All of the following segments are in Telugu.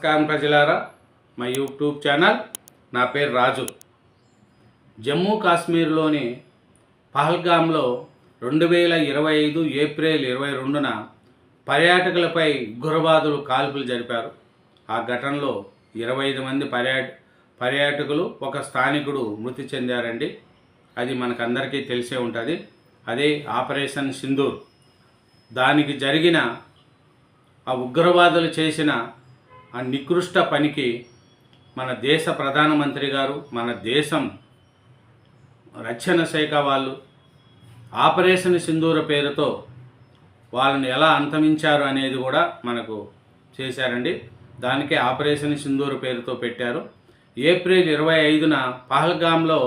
నమస్కారం ప్రజలారా మా యూట్యూబ్ ఛానల్ నా పేరు రాజు. జమ్మూ కాశ్మీర్లోని పహల్గామ్లో రెండు వేల ఇరవై ఐదు ఏప్రిల్ ఇరవై రెండున పర్యాటకులపై ఉగ్రవాదులు కాల్పులు జరిపారు. ఆ ఘటనలో ఇరవై ఐదు మంది పర్యాట పర్యాటకులు ఒక స్థానికుడు మృతి చెందారండి. అది మనకందరికీ తెలిసే ఉంటుంది. అదే ఆపరేషన్ సింధూర్. దానికి జరిగిన ఆ ఉగ్రవాదులు చేసిన ఆ నికృష్ట పనికి మన దేశ ప్రధానమంత్రి గారు మన దేశం రక్షణ శాఖ వాళ్ళు ఆపరేషన్ సింధూర పేరుతో వాళ్ళని ఎలా అంతమించారు అనేది కూడా మనకు చేశారండి. దానికే ఆపరేషన్ సింధూర పేరుతో పెట్టారు. ఏప్రిల్ ఇరవై ఐదున పహల్గామ్లో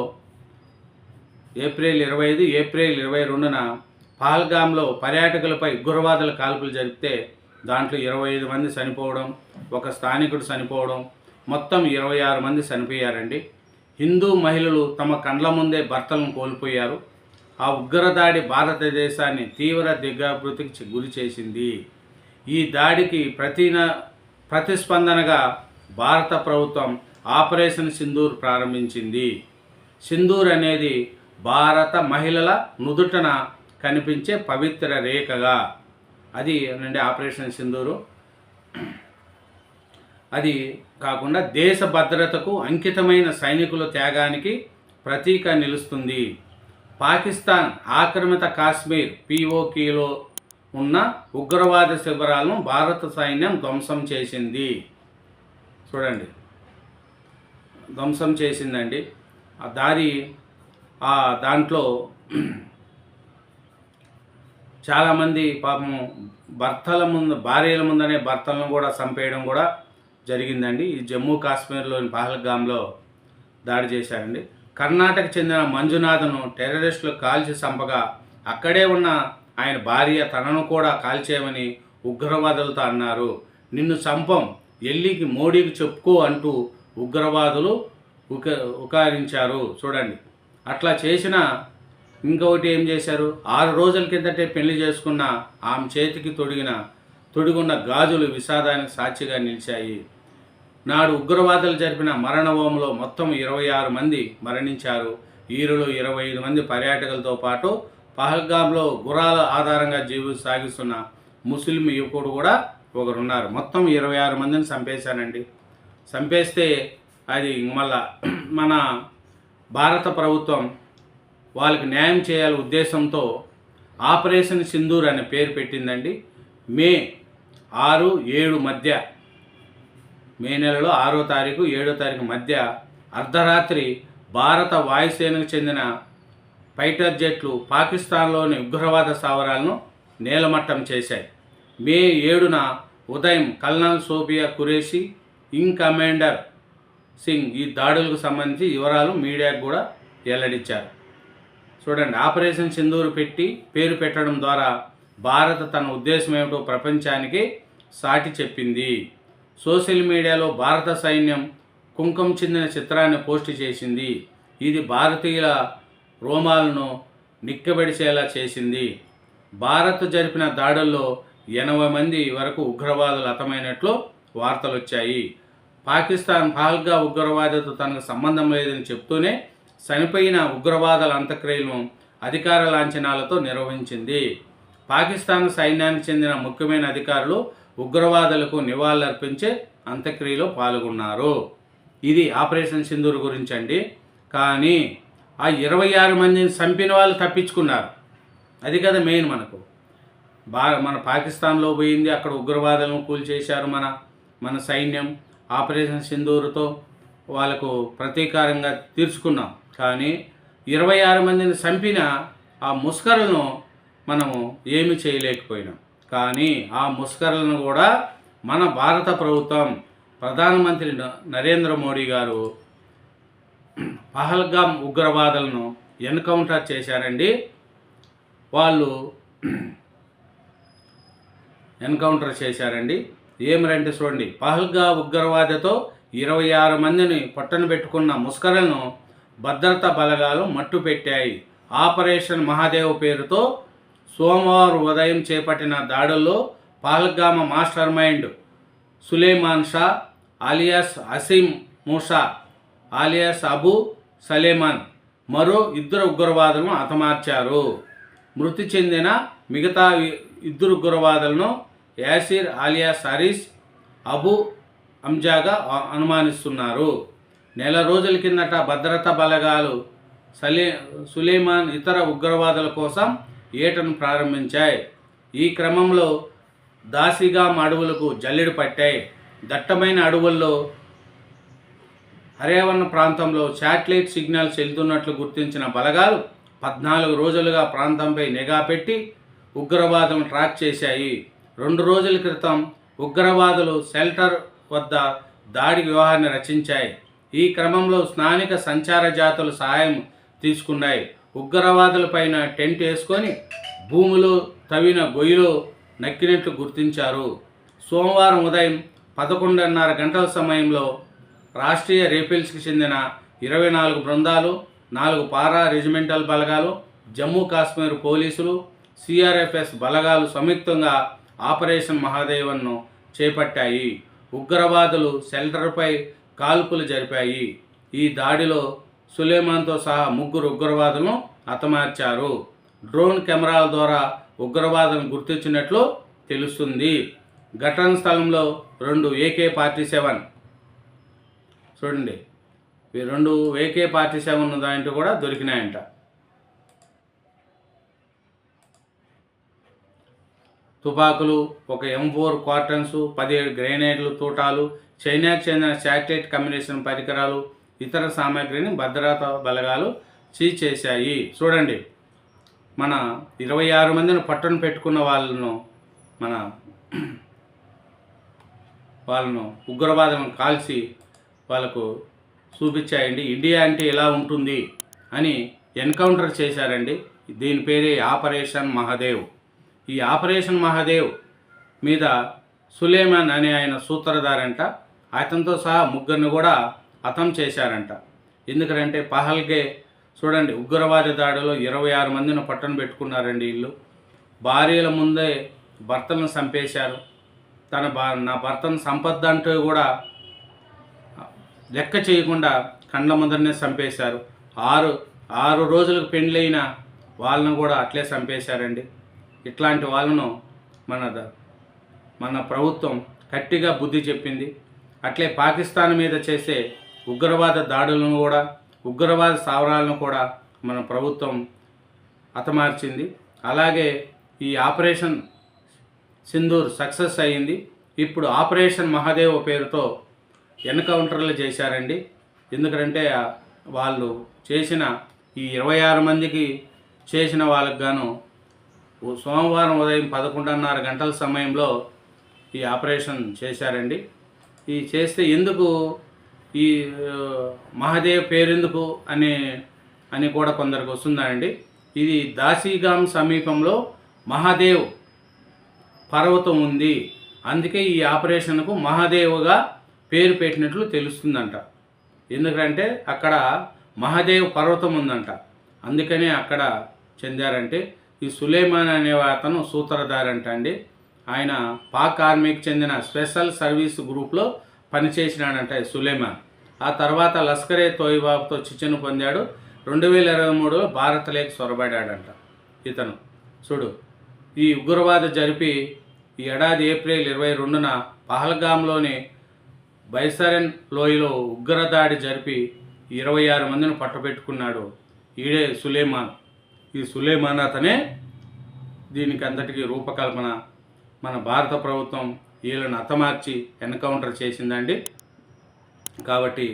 ఏప్రిల్ ఇరవై ఐదు ఏప్రిల్ ఇరవై రెండున పహల్గామ్లో పర్యాటకులపై ఉగ్రవాదుల కాల్పులు జరిపితే దాంట్లో ఇరవై ఐదు మంది చనిపోవడం ఒక స్థానికుడు చనిపోవడం మొత్తం ఇరవై ఆరు మంది చనిపోయారండి. హిందూ మహిళలు తమ కండ్ల ముందే భర్తలను కోల్పోయారు. ఆ ఉగ్రదాడి భారతదేశాన్ని తీవ్ర దిగ్గాభృతికి గురి చేసింది. ఈ దాడికి ప్రతిన ప్రతిస్పందనగా భారత ప్రభుత్వం ఆపరేషన్ సింధూర్ ప్రారంభించింది. సింధూర్ అనేది భారత మహిళల నుదుటన కనిపించే పవిత్ర రేఖగా. అది నుండి ఆపరేషన్ సింధూరు. అది కాకుండా దేశ భద్రతకు అంకితమైన సైనికుల త్యాగానికి ప్రతీక నిలుస్తుంది. పాకిస్తాన్ ఆక్రమిత కాశ్మీర్ పిఓకేలో ఉన్న ఉగ్రవాద శిబిరాలను భారత సైన్యం ధ్వంసం చేసింది. చూడండి. ధ్వంసం చేసిందండి. ఆ దారి ఆ దాంట్లో చాలామంది పాపం భర్తల ముందు భార్యల ముందనే భర్తలను కూడా చంపేయడం కూడా జరిగిందండి. ఈ జమ్మూ కాశ్మీర్లోని పహల్గామ్లో దాడి చేశారండి. కర్ణాటక చెందిన మంజునాథ్ను టెర్రరిస్టులు కాల్చి చంపగా అక్కడే ఉన్న ఆయన భార్య తనను కూడా కాల్చేయమని ఉగ్రవాదులతో అన్నారు. నిన్ను చంపం ఎల్లికి మోడీకి చెప్పుకో అంటూ ఉగ్రవాదులు ఉక ఉకారించారు. చూడండి. అట్లా చేసిన ఇంకొకటి ఏం చేశారు? ఆరు రోజుల కిందటే పెళ్ళి చేసుకున్న ఆమె చేతికి తొడిగిన తొడిగున్న గాజులు విషాదానికి సాక్షిగా నిలిచాయి. నాడు ఉగ్రవాదులు జరిపిన మరణహోమంలో మొత్తం ఇరవై ఆరు మంది మరణించారు. ఈరులు ఇరవై ఐదు మంది పర్యాటకులతో పాటు పహల్గామ్లో గుర్రాల ఆధారంగా జీవి సాగిస్తున్న ముస్లిం యువకుడు కూడా ఒకరున్నారు. మొత్తం ఇరవై ఆరు మందిని చంపేశానండి చంపేస్తే అది మళ్ళా మన భారత ప్రభుత్వం వాళ్ళకి న్యాయం చేయాల ఉద్దేశంతో ఆపరేషన్ సింధూర్ అనే పేరు పెట్టిందండి. మే ఆరు ఏడు మధ్య మే నెలలో ఆరో తారీఖు ఏడో తారీఖు మధ్య అర్ధరాత్రి భారత వాయుసేనకు చెందిన ఫైటర్ జెట్లు పాకిస్తాన్లోని ఉగ్రవాద స్థావరాలను నేలమట్టం చేశాయి. మే ఏడున ఉదయం colonel Sophia Qureshi wing commander Singh ఈ దాడులకు సంబంధించి వివరాలు మీడియాకు కూడా వెల్లడించారు. చూడండి ఆపరేషన్ సింధూరు పెట్టి పేరు పెట్టడం ద్వారా భారత్ తన ఉద్దేశం ఏమిటో ప్రపంచానికి సాటి చెప్పింది. సోషల్ మీడియాలో భారత సైన్యం కుంకం చెందిన చిత్రాన్ని పోస్ట్ చేసింది. ఇది భారతీయుల రోమాలను నిక్కబెడిచేలా చేసింది. భారత్ జరిపిన దాడుల్లో ఎనభై మంది వరకు ఉగ్రవాదులు హతమైనట్లు వార్తలు వచ్చాయి పాకిస్తాన్ పాల్గా ఉగ్రవాదితో తనకు సంబంధం లేదని చెప్తూనే చనిపోయిన ఉగ్రవాదుల అంత్యక్రియలను అధికార లాంఛనాలతో నిర్వహించింది. పాకిస్తాన్ సైన్యానికి చెందిన ముఖ్యమైన అధికారులు ఉగ్రవాదులకు నివాళులర్పించే అంత్యక్రియలో పాల్గొన్నారు. ఇది ఆపరేషన్ సింధూర్ గురించి అండి కానీ ఆ ఇరవై ఆరు మందిని చంపిన వాళ్ళు తప్పించుకున్నారు. అది కదా మెయిన్ మనకు. బా మన పాకిస్తాన్లో పోయింది. అక్కడ ఉగ్రవాదులను కూల్చేశారు మన మన సైన్యం. ఆపరేషన్ సింధూరుతో వాళ్ళకు ప్రతీకారంగా తీర్చుకున్నాం. కానీ ఇరవై ఆరు మందిని చంపిన ఆ ముస్కరలను మనము ఏమి చేయలేకపోయినాం. కానీ ఆ ముస్కరలను కూడా మన భారత ప్రభుత్వం ప్రధానమంత్రి న- నరేంద్ర మోడీ గారు పహల్గామ్ ఉగ్రవాదులను ఎన్కౌంటర్ చేశారండి. వాళ్ళు ఎన్కౌంటర్ చేశారండి. ఏమిరంటే చూడండి. పహల్గా ఉగ్రవాదతో ఇరవై ఆరు మందిని పొట్టన పెట్టుకున్న ముస్కరలను భద్రతా బలగాలు మట్టుపెట్టాయి ఆపరేషన్ మహాదేవ్ పేరుతో సోమవారం ఉదయం చేపట్టిన దాడుల్లో Pahalgam master mind Suleman Shah alias Asim Musa alias Abu Saleman మరో ఇద్దరు ఉగ్రవాదులను హతమార్చారు. మృతి చెందిన మిగతా ఇద్దరు ఉగ్రవాదులను యాసిర్ ఆలియాస్ హరీస్ అబు అంజాగా అనుమానిస్తున్నారు. నెల రోజుల కిందట భద్రతా బలగాలు సలే సులేమాన్ ఇతర ఉగ్రవాదుల కోసం ఏటను ప్రారంభించాయి. ఈ క్రమంలో దాసిగాం అడవులకు జల్లెడు పట్టాయి. దట్టమైన అడవుల్లో హర్యావరణ ప్రాంతంలో శాటిలైట్ సిగ్నల్స్ వెళ్తున్నట్లు గుర్తించిన బలగాలు పద్నాలుగు రోజులుగా ప్రాంతంపై నిఘా పెట్టి ఉగ్రవాదులను ట్రాక్ చేశాయి. రెండు రోజుల క్రితం ఉగ్రవాదులు షెల్టర్ వద్ద దాడి వ్యూహాన్ని రచించాయి. ఈ క్రమంలో స్థానిక సంచార జాతులు సహాయం తీసుకున్నాయి. ఉగ్రవాదులపైన టెంట్ వేసుకొని భూమిలో తవ్విన గొయ్యిలో నక్కినట్లు గుర్తించారు. సోమవారం ఉదయం పదకొండున్నర గంటల సమయంలో రాష్ట్రీయ రేపిల్స్కి చెందిన ఇరవై నాలుగు బృందాలు నాలుగు పారా రెజిమెంటల్ బలగాలు జమ్మూ కాశ్మీర్ పోలీసులు సిఆర్ఎఫ్ఎస్ బలగాలు సంయుక్తంగా ఆపరేషన్ మహాదేవన్ను చేపట్టాయి. ఉగ్రవాదులు షెల్టర్పై కాల్పులు జరిపాయి. ఈ దాడిలో సులేమాన్తో సహా ముగ్గురు ఉగ్రవాదులను హతమార్చారు. డ్రోన్ కెమెరాల ద్వారా ఉగ్రవాదులను గుర్తించినట్లు తెలుస్తుంది. ఘటన స్థలంలో రెండు ఏకే పార్టీ సెవెన్ చూడండి. రెండు ఏకే పార్టీ సెవెన్ దాంట్లో కూడా దొరికినాయంట. తుపాకులు ఒక ఎం ఫోర్ క్వార్టన్స్ పదిహేడు గ్రెనేడ్లు తూటాలు చైనాకు చెందిన శాటిలైట్ కమ్యూనికేషన్ పరికరాలు ఇతర సామాగ్రిని భద్రతా బలగాలు సీజ్ చేశాయి చూడండి మన ఇరవై ఆరు మందిని పట్టున పెట్టుకున్న వాళ్ళను మన వాళ్ళను ఉగ్రవాదం కాల్చి వాళ్ళకు చూపించాయండి. ఇండియా అంటే ఎలా ఉంటుంది అని ఎన్కౌంటర్ చేశారండి. దీని పేరే ఆపరేషన్ మహాదేవ్. ఈ ఆపరేషన్ మహాదేవ్ మీద సులేమాన్ అనే ఆయన సూత్రధారంట. అతనితో సహా ముగ్గురిని కూడా హతం చేశారంట. ఎందుకంటే పహల్గే చూడండి ఉగ్రవాద దాడిలో ఇరవై ఆరు మందిని పట్టణ పెట్టుకున్నారండి వీళ్ళు భార్యల ముందే భర్తలను చంపేశారు. తన భా నా భర్తను సంపద అంటూ కూడా లెక్క చేయకుండా కండ్ల ముందరనే చంపేశారు. ఆరు ఆరు రోజులకు పెండ్లైన వాళ్ళను కూడా అట్లే చంపేశారండి. ఇట్లాంటి వాళ్ళను మన మన ప్రభుత్వం గట్టిగా బుద్ధి చెప్పింది. అట్లే పాకిస్తాన్ మీద చేసే ఉగ్రవాద దాడులను కూడా ఉగ్రవాద స్థావరాలను కూడా మన ప్రభుత్వం హతమార్చింది. అలాగే ఈ ఆపరేషన్ సింధూర్ సక్సెస్ అయ్యింది ఇప్పుడు ఆపరేషన్ మహాదేవ్ పేరుతో ఎన్కౌంటర్లు చేశారండి. ఎందుకంటే వాళ్ళు చేసిన ఈ ఇరవై ఆరు మందికి చేసిన వాళ్ళకు గాను సోమవారం ఉదయం పదకొండున్నర గంటల సమయంలో ఈ ఆపరేషన్ చేశారండి. ఈ చేస్తే ఎందుకు ఈ మహాదేవ్ పేరెందుకు అని అని కూడా కొందరికి వస్తుందండి. ఇది దాసీగాం సమీపంలో మహాదేవ్ పర్వతం ఉంది. అందుకే ఈ ఆపరేషన్కు మహాదేవ్గా పేరు పెట్టినట్లు తెలుస్తుందంట. ఎందుకంటే అక్కడ మహాదేవ్ పర్వతం ఉందంట. అందుకనే అక్కడ చెందారంటే ఈ సులేమాన్ అనే అతను సూత్రధారంట అండి ఆయన పాక్ ఆర్మీకి చెందిన స్పెషల్ సర్వీస్ గ్రూప్లో పనిచేసినాడంట సులేమాన్. ఆ తర్వాత లస్కరే తోయిబాబుతో చిచ్చును పొందాడు. రెండు వేల ఇరవై మూడులో భారత్ లేక్ సొరబడాడంట ఇతను. చూడు ఈ ఉగ్రవాద జరిపి ఈ ఏడాది ఏప్రిల్ ఇరవై రెండున పహల్గామ్లోని బైసరెన్ లోయలో ఉగ్రదాడి జరిపి ఇరవై ఆరు మందిని పట్టబెట్టుకున్నాడు ఈడే సులేమాన్. ఈ సులేమాన్ అతనే దీనికి అంతటికీ రూపకల్పన మన భారత ప్రభుత్వం వీళ్ళను అతమార్చి ఎన్కౌంటర్ చేసిందండి. కాబట్టి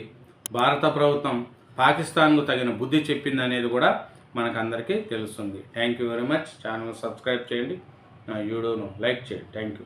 భారత ప్రభుత్వం పాకిస్తాన్కు తగిన బుద్ధి చెప్పింది అనేది కూడా మనకందరికీ తెలుస్తుంది. Thank you very much. Channel subscribe చేయండి. నా వీడియోను లైక్ చేయండి. Thank you.